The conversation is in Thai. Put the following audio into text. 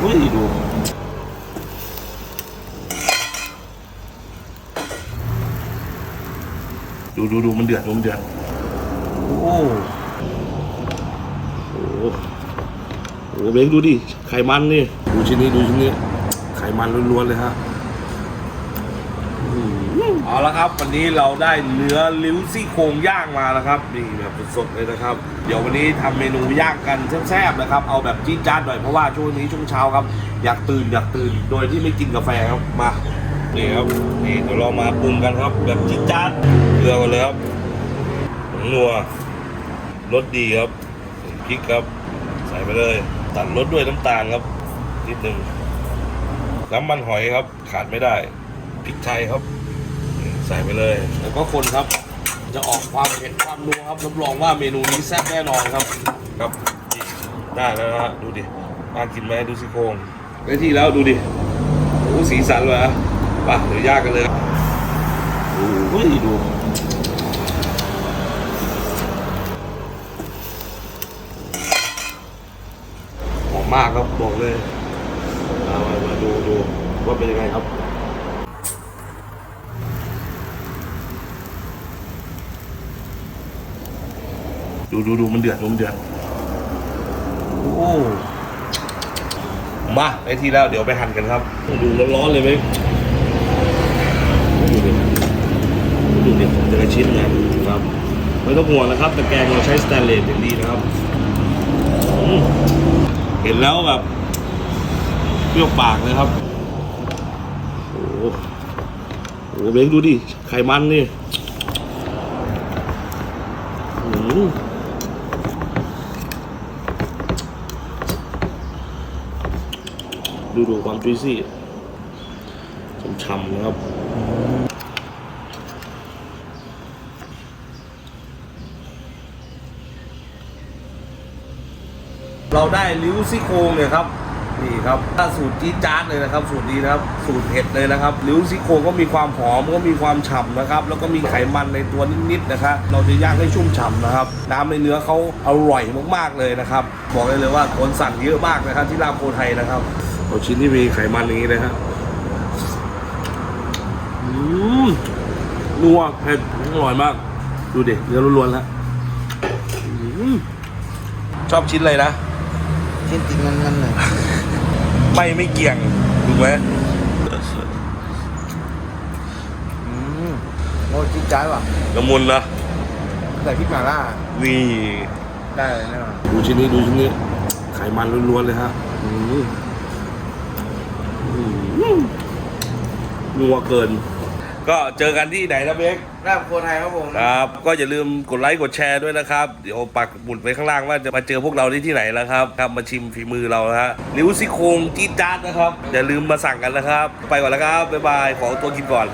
โอ้ยดูดูดูดูมันเดือดดูมันเดือดโอ้โหโอ้โหโอ้เบงดูดิไขมันนี่ ดูชิ้นนี้ดูชิ้นนี้ ไขมันล้วนๆเลยฮะ เอาละครับ วันนี้เราได้เนื้อลิ้วซี่โครงย่างมาแล้วครับนี่แบบสดๆเลยนะครับ เดี๋ยววันนี้ทำเมนูย่างกันแซ่บๆนะครับ เอาแบบจี๊ดจ๊าดหน่อยเพราะว่าช่วงนี้ช่วงเช้าครับ อยากตื่นอยากตื่นโดยที่ไม่กินกาแฟครับมานี่ครับนี่เดี๋ยวเรามาปรุงกันครับ แบบจี๊ดจ๊าดเกลือกันเลยครับผงนัวรสดีครับพริกครับ ใส่ไปเลยตัดรสด้วยน้ำตาลครับนิดนึงน้ำมันหอยครับขาดไม่ได้ พริกไทยครับ ใส่ไปเลย แล้วก็คนครับ จะออกความเผ็ดความนัวครับรับรองว่าเมนูนี้แซ่บแน่นอนครับครับนี่ได้แล้วนะฮะดูดิน่ากินไหมดูสิโครงได้ที่แล้วดูดิโอ้สีสันเลยอะไป่ะเดี๋ยวย่างกันเลยโอ้ยดูหอมมากครับบอกเลยเอามามาดูดูว่าเป็นยังไงครับ ดูดูดูมันเดือดดูมันเดือดโอ้มาไอทีแล้วเดี๋ยวไปหั่นกันครับ ดูร้อนๆเลยไหมดูดิดูดิแต่ละชิ้นนะครับไม่ต้องห่วงนะครับตะแกรงเราใช้สแตนเลสอย่างดีนะครับ เห็นแล้วแบบเปรี้ยวปากเลยครับโอ้โหโอ้โหเบงดูดิไขมันนี่อื้อหือ ดูดูความจุยซี่ช่ำๆนะครับเราได้ลิ้วซี่โครงเนี่ยครับนี่ครับถ้าสูตรจี๊ดจ๊าดเลยนะครับ สูตรนี้นะครับ สูตรเผ็ดเลยนะครับลิ้วซี่โครงก็มีความหอมก็มีความฉ่ำนะครับ แล้วก็มีไขมันในตัวนิดๆนะครับ เราจะย่างให้ชุ่มฉ่ำนะครับ น้ำในเนื้อเขาอร่อยมากๆเลยนะครับ บอกได้เลยว่าคนสั่งเยอะมากนะครับที่รามโพไทยนะครับ เอาชิ้นที่มีไขมันอย่างนี้เลยฮะอืมนัวเผ็ดอร่อยมาก ดูเด็เนื้อล้วนๆแล้วอืมชอบชิ้นเลยนะ ชิ้นติดมันมันเลย ไม่ไม่เกี่ยง ถูกไหมอืมโอ้จิ๊ดจ้ายว่ะละมุนนะใส่พริกหม่าล่า นี่ ได้เลยแน่นอนดูชิ้นนี้ดูชิ้นนี้ ไขมันล้วนๆเลยฮะอืมอืม นัวเกิน ก็เจอกันที่ไหนนะเบครามโคไทยครับผมครับ ก็อย่าลืมกดไลค์กดแชร์ด้วยนะครับ เดี๋ยวปักหมุดไว้ข้างล่างว่าจะมาเจอพวกเราที่ที่ไหนแล้วครับครับมาชิมฝีมือเรานะฮะริ้วซี่โครงจี๊ดจ๊าดนะครับ อย่าลืมมาสั่งกันนะครับ ไปก่อนแล้วครับบ๊ายบายขอตัวกินก่อน